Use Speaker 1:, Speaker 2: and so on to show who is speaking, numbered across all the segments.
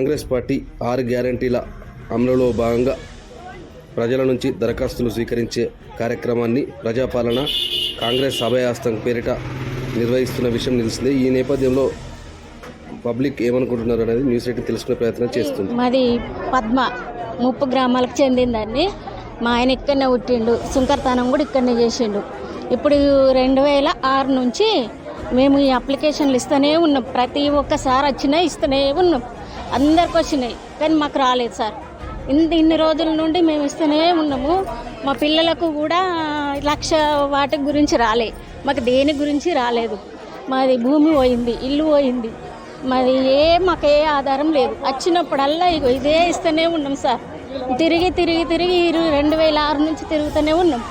Speaker 1: Congress party ఆరు గ్యారంటీల అమలులో భాగంగా ప్రజల నుంచి దరఖాస్తులు స్వీకరించే కార్యక్రమాన్ని ప్రజాపాలన కాంగ్రెస్ అభయహస్తం పేరిట నిర్వహిస్తున్న విషయం తెలిసిందే ఈ నేపథ్యంలో పబ్లిక్ ఏమనుకుంటున్నారు అనేది న్యూస్ రేటింగ్ తెలుసుకునే ప్రయత్నం చేస్తుంది.
Speaker 2: మాది పద్మ ముప్పు గ్రామాలకు చెందిందండి. మా ఆయన ఇక్కడనే పుట్టిండు. సుంకరతానం కూడా ఇక్కడనే చేసిండు. ఇప్పుడు రెండు వేల ఆరు నుంచి మేము ఈ అప్లికేషన్లు ఇస్తూనే ఉన్నాం. ప్రతి ఒక్కసారి వచ్చినా ఇస్తూనే ఉన్నాం. అందరికి వచ్చినాయి కానీ మాకు రాలేదు సార్. ఇంత ఇన్ని రోజుల నుండి మేము ఇస్తూనే ఉన్నాము. మా పిల్లలకు కూడా లక్ష వాటి గురించి రాలే. మాకు దేని గురించి రాలేదు. మాది భూమి పోయింది ఇల్లు పోయింది. మాది ఏ మాకు ఏ ఆధారం లేదు. వచ్చినప్పుడల్లా ఇగో ఇదే ఇస్తూనే ఉన్నాం సార్. తిరిగి తిరిగి తిరిగి ఇరు- రెండు వేల ఆరు నుంచి తిరుగుతూనే ఉన్నాం.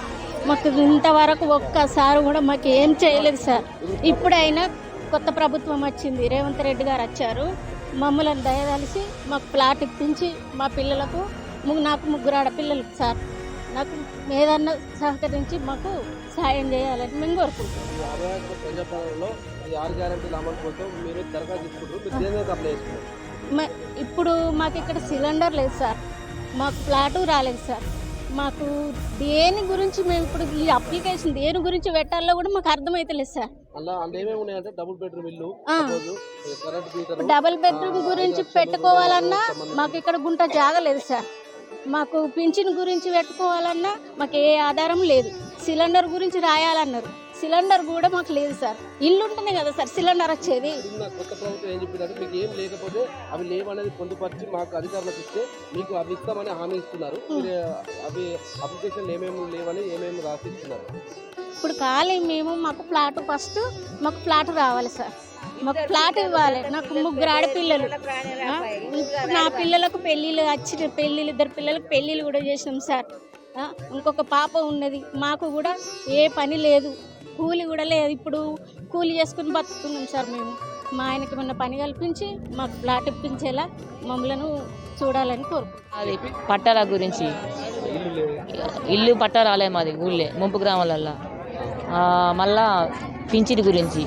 Speaker 2: మాకు ఇంతవరకు ఒక్కసారి కూడా మాకు ఏం చేయలేదు సార్. ఇప్పుడైనా కొత్త ప్రభుత్వం వచ్చింది రేవంత్ రెడ్డి గారు వచ్చారు. మమ్మల్ని దయదలిసి మాకు ప్లాట్ ఇప్పించి మా పిల్లలకు నాకు ముగ్గురు ఆడపిల్లలు సార్. నాకు ఏదన్నా సహకరించి మాకు సాయం చేయాలని మేము కోరుకుంటున్నాం. ఇప్పుడు మాకు ఇక్కడ సిలిండర్ లేదు సార్. మాకు ఫ్లాటు రాలేదు సార్. మాకు దేని గురించి మేము ఇప్పుడు ఈ అప్లికేషన్ దేని గురించి పెట్టాలో కూడా మాకు అర్థమైతలేదు సార్.
Speaker 1: డబుల్ బెడ్రూమ్
Speaker 2: గురించి పెట్టుకోవాలన్నా మాకు ఇక్కడ గుంట జాగలేదు సార్. మాకు పింఛన్ గురించి పెట్టుకోవాలన్నా మాకు ఏ ఆధారం లేదు. సిలిండర్ గురించి రాయాలన్నారు. సిలిండర్ కూడా మాకు లేదు సార్. ఇల్లు ఉంటేనే కదా సార్ సిలిండర్ వచ్చేది.
Speaker 1: కొత్త ప్రభుత్వం ఏం చెప్పిందంటే మీకు ఏం లేకపోతే అవి లేవనేది పొందుపరిచి మాకు అధికారులకు ఇస్తే మీకు అవి ఇస్తామని హామీ ఇస్తున్నారు. అవి అప్లికేషన్లు ఏమేమి లేవని ఏమేమి రాసి ఇస్తున్నారు
Speaker 2: ఇప్పుడు ఖాళీ మేము మాకు ఫ్లాట్ ఫస్ట్ మాకు ఫ్లాట్ రావాలి సార్. మాకు ఫ్లాట్ ఇవ్వాలి. నాకు ముగ్గురు ఆడపిల్లలు. నా పిల్లలకు పెళ్ళిళ్ళు వచ్చిన పెళ్ళిళ్ళు ఇద్దరు పిల్లలకు పెళ్ళిళ్ళు కూడా చేసినాం సార్? ఇంకొక పాప ఉన్నది. మాకు కూడా ఏ పని లేదు. కూలి కూడా లేదు. ఇప్పుడు కూలి చేసుకుని బతుకుతున్నాం సార్ మేము. మా ఆయనకి మొన్న పని కల్పించి మాకు ఫ్లాట్ ఇప్పించేలా మమ్మల్ని చూడాలని కోరుకుంటున్నాం.
Speaker 3: అది పట్టాల గురించి. ఇల్లు పట్టా రాలే మాది ఊళ్ళే ముంపు గ్రామాలల్లో. ఆ, మళ్ళా పింఛన్ గురించి.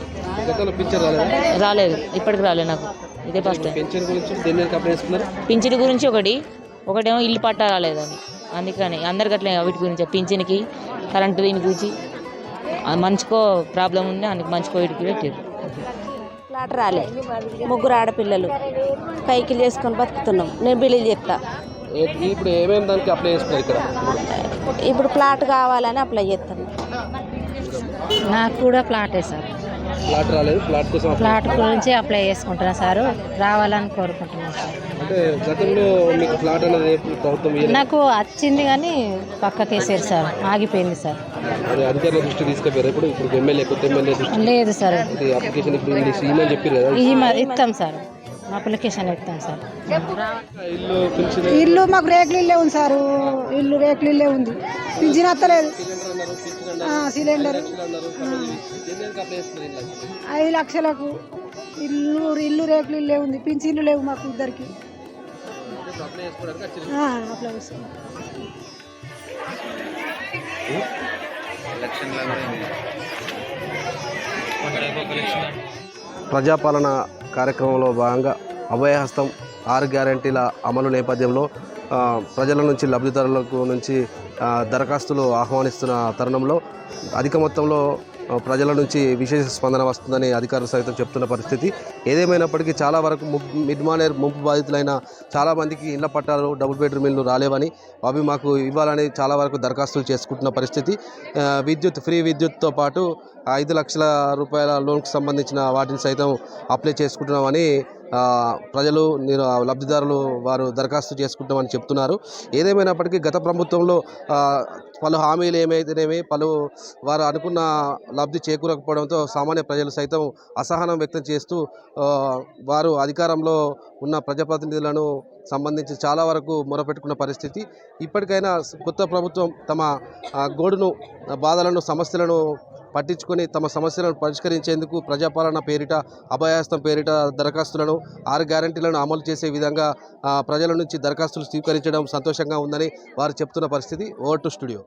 Speaker 1: రాలేదా?
Speaker 3: రాలేదు ఇప్పటికి రాలేదు నాకు. ఇదే ఫస్ట్ పింఛన్ గురించి ఒకటి ఒకటేమో ఇల్లు పట్టా రాలేదని అందుకని అందరికి అట్లే వీటి గురించి పింఛన్కి కరెంటు దీని గురించి. మంచుకో ప్రాబ్లం ఉంది అందుకు మంచుకో వీటికి పెట్టారు
Speaker 4: ఫ్లాట్ రాలే. ముగ్గురు ఆడపిల్లలు. కైకిలు చేసుకొని బతుకుతున్నాం. నేను బిల్లు చెప్తా
Speaker 1: ఇప్పుడు ఏమేమి దానికి అప్లై చేసుకున్నారు ఇక్కడ?
Speaker 4: ఇప్పుడు ప్లాట్ కావాలని అప్లై చేస్తాను.
Speaker 5: నాకు కూడా ప్లాటే సార్.
Speaker 1: ప్లాట్ రాలేదు. ప్లాట్ కోసం
Speaker 5: ప్లాట్ గురించి అప్లై చేసుకుంటున్నా సార్. రావాలని కోరుకుంటున్నాను సార్.
Speaker 1: అంటే గతంలో మీకు ప్లాట్ అనేది ప్రభుత్వం ఇయ్యలేదు.
Speaker 5: నాకు వచ్చింది కానీ పక్కకి వేసారు సార్. ఆగిపోయింది సార్.
Speaker 1: అది అధికారుల దృష్టి తీసుకెళ్ళారు ఇప్పుడు? ఇప్పుడు ఎమ్మెల్యే కొత్త ఎమ్మెల్యే దృష్టి
Speaker 5: లేదు సార్.
Speaker 1: అప్లికేషన్ ఇప్పుడు చెప్పారు కదా.
Speaker 5: ఇస్తాం సార్. అప్లికేషన్ ఇస్తాం సార్.
Speaker 1: ఇల్లు పెన్షన్
Speaker 6: ఇల్లు మాకు రేకులు ఇల్లే ఉంది సారు. ఇల్లు రేకులు ఇల్లే ఉంది. పింఛన్ వస్తలేదు ఆ, సిలిండర్ ఐదు లక్షలకు ఇల్లు ఇల్లు రేకులు ఇల్లే ఉంది పింఛన్లు లేవు మాకు ఇద్దరికి.
Speaker 1: అప్లై ప్రజాపాలన కార్యక్రమంలో భాగంగా అభయహస్తం ఆరు గ్యారంటీల అమలు నేపథ్యంలో ప్రజల నుంచి లబ్ధిదారులకు నుంచి దరఖాస్తులు ఆహ్వానిస్తున్న తరుణంలో అధిక మొత్తంలో ప్రజల నుంచి విశేష స్పందన వస్తుందని అధికారులు సైతం చెప్తున్న పరిస్థితి. ఏదేమైనప్పటికీ చాలా వరకు మిడ్ మానేర్ ముంపు బాధితులైన చాలామందికి ఇళ్ళ పట్టాలు డబుల్ బెడ్రూమ్ ఇల్లు రాలేవని అవి మాకు ఇవ్వాలని చాలా వరకు దరఖాస్తులు చేసుకుంటున్న పరిస్థితి. విద్యుత్ ఫ్రీ విద్యుత్తో పాటు ఐదు లక్షల రూపాయల లోన్కి సంబంధించిన వాటిని సైతం అప్లై చేసుకుంటున్నామని ప్రజలు నేను లబ్ధిదారులు వారు దరఖాస్తు చేసుకుంటామని చెప్తున్నారు. ఏదేమైనప్పటికీ గత ప్రభుత్వంలో పలు హామీలు ఏమైతేనేమి పలు వారు అనుకున్న లబ్ధి చేకూరకపోవడంతో సామాన్య ప్రజలు సైతం అసహనం వ్యక్తం చేస్తూ వారు అధికారంలో ఉన్న ప్రజాప్రతినిధులను సంబంధించి చాలా వరకు మొరపెట్టుకున్న పరిస్థితి. ఇప్పటికైనా కొత్త ప్రభుత్వం తమ గోడును బాధలను సమస్యలను పట్టించుకొని తమ సమస్యలను పరిష్కరించేందుకు ప్రజాపాలన పేరిట అభయాస్తం పేరిట దరఖాస్తులను ఆరు గ్యారంటీలను అమలు చేసే విధంగా ప్రజల నుంచి దరఖాస్తులు స్వీకరించడం సంతోషంగా ఉందని వారు చెప్తున్న పరిస్థితి. Over to studio.